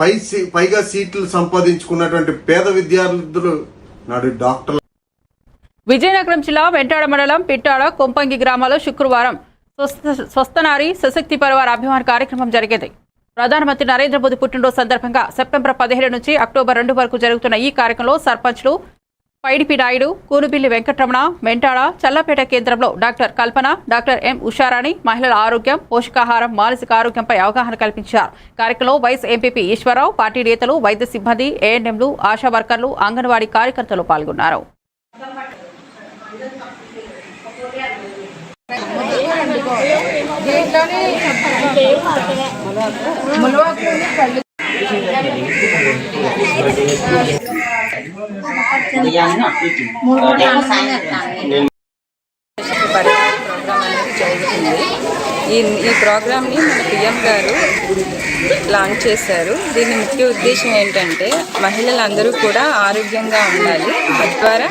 పై పైగా సీట్లు సంపాదించుకున్నటువంటి పేద విద్యార్థులు నాడు డాక్టర్ విజయనగరం జిల్లా వెంటాడ మండలం పిట్టాడ కొంపంగి గ్రామాల్లో శుక్రవారం స్వస్థ- స్వస్థనారి సశక్తి పరివార అభిమాన కార్యక్రమం జరిగింది. ప్రధానమంత్రి నరేంద్ర మోదీ పుట్టినరోజు సందర్భంగా సెప్టెంబర్ పదిహేడు నుంచి అక్టోబర్ రెండు వరకు జరుగుతున్న ఈ కార్యక్రమంలో సర్పంచ్లు పైడిపి నాయుడు కూనుబిల్లి వెంకటరమణ మెంటాడ చల్లపేట కేంద్రంలో doctor Kalpana doctor M Usharani మహిళల ఆరోగ్యం పోషకాహారం మానసిక ఆరోగ్యంపై అవగాహన కల్పించారు. కార్యక్రమంలో వైస్ ఎంపీపీ ఈశ్వరరావు పార్టీ నేతలు వైద్య సిబ్బంది ఏఎన్ఎంలు ఆశా వర్కర్లు అంగన్వాడీ కార్యకర్తలు పాల్గొన్నారు. ప్రోగ్రామ్ అనేది జరుగుతుంది ఈ ఈ ప్రోగ్రామ్ని మన పిఎం గారు లాంచ్ చేశారు. దీని ముఖ్య ఉద్దేశం ఏంటంటే మహిళలందరూ కూడా ఆరోగ్యంగా ఉండాలి. తద్వారా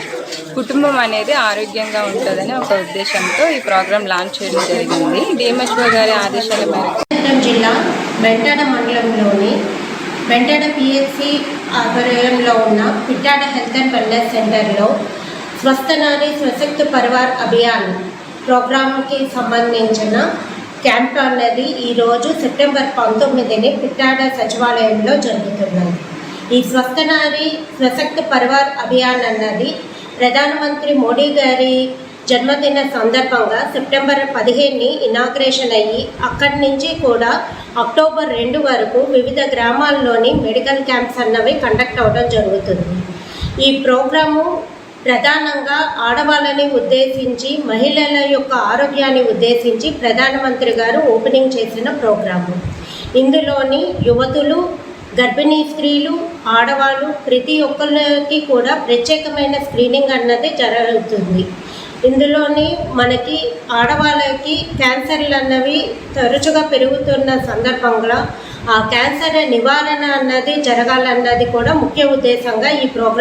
కుటుంబం అనేది ఆరోగ్యంగా ఉంటుందని ఒక ఉద్దేశంతో ఈ ప్రోగ్రాం లాంచ్ చేయడం జరిగింది. డిఎంహెచ్ఓ గారి ఆదేశాల మేరకు జిల్లా మెట్టడ మండలంలోని వెంటాడ పిహెచ్సి ఆధ్వర్యంలో ఉన్న పిట్టాడ హెల్త్ అండ్ వెల్నెస్ సెంటర్లో స్వస్థనాని స్వశక్తి పరివార్ అభియాన్ ప్రోగ్రాంకి సంబంధించిన క్యాంప్ అనేది ఈరోజు సెప్టెంబర్ పంతొమ్మిదిని పిట్టాడ సచివాలయంలో జరుగుతున్నది. ఈ స్వస్థనారి స్వశక్తి పరివార్ అభియాన్ అన్నది ప్రధానమంత్రి మోడీ గారి జన్మదిన సందర్భంగా సెప్టెంబర్ పదిహేనుని ఇనాగ్రేషన్ అయ్యి అక్కడి నుంచి కూడా అక్టోబర్ రెండు వరకు వివిధ గ్రామాల్లోని మెడికల్ క్యాంప్స్ అన్నవి కండక్ట్ అవ్వడం జరుగుతుంది. ఈ ప్రోగ్రాము ప్రధానంగా ఆడవాళ్ళని ఉద్దేశించి మహిళల యొక్క ఆరోగ్యాన్ని ఉద్దేశించి ప్రధానమంత్రి గారు ఓపెనింగ్ చేసిన ప్రోగ్రాము. ఇందులోని యువతులు గర్భిణీ స్త్రీలు ఆడవాళ్ళు ప్రతి ఒక్కరికి కూడా ప్రత్యేకమైన స్క్రీనింగ్ అన్నది జరుగుతుంది. ఇందులోని మనకి ఆడవాళ్ళకి క్యాన్సర్లు అన్నవి తరచుగా పెరుగుతున్న సందర్భంగా ఆ క్యాన్సర్ నివారణ అన్నది జరగాలన్నది కూడా ముఖ్య ఉద్దేశంగా ఈ ప్రోగ్రాం